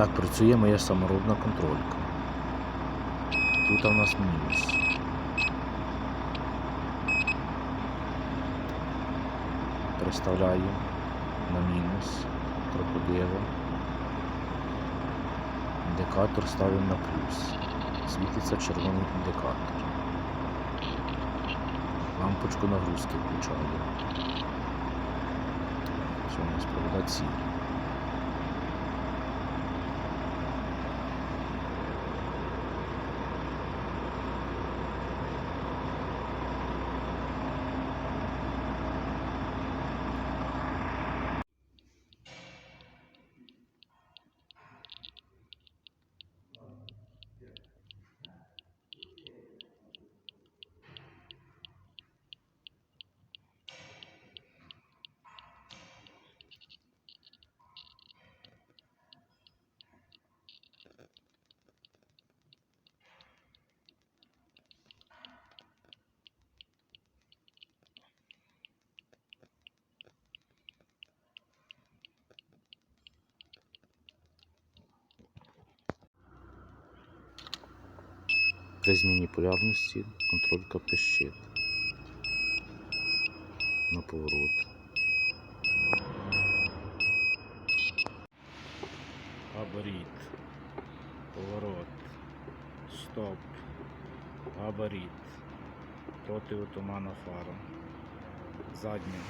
Так працює моя саморобна контролька. Тут у нас мінус. Переставляю на мінус крокодила. Індикатор ставимо на плюс. Світиться червоний індикатор. Лампочку нагрузки включаю. Що у нас провода ціль. При зміні полярності контролька пищить. На поворот. Габарит. Поворот. Стоп. Габарит. Проти отумана фара. Задня.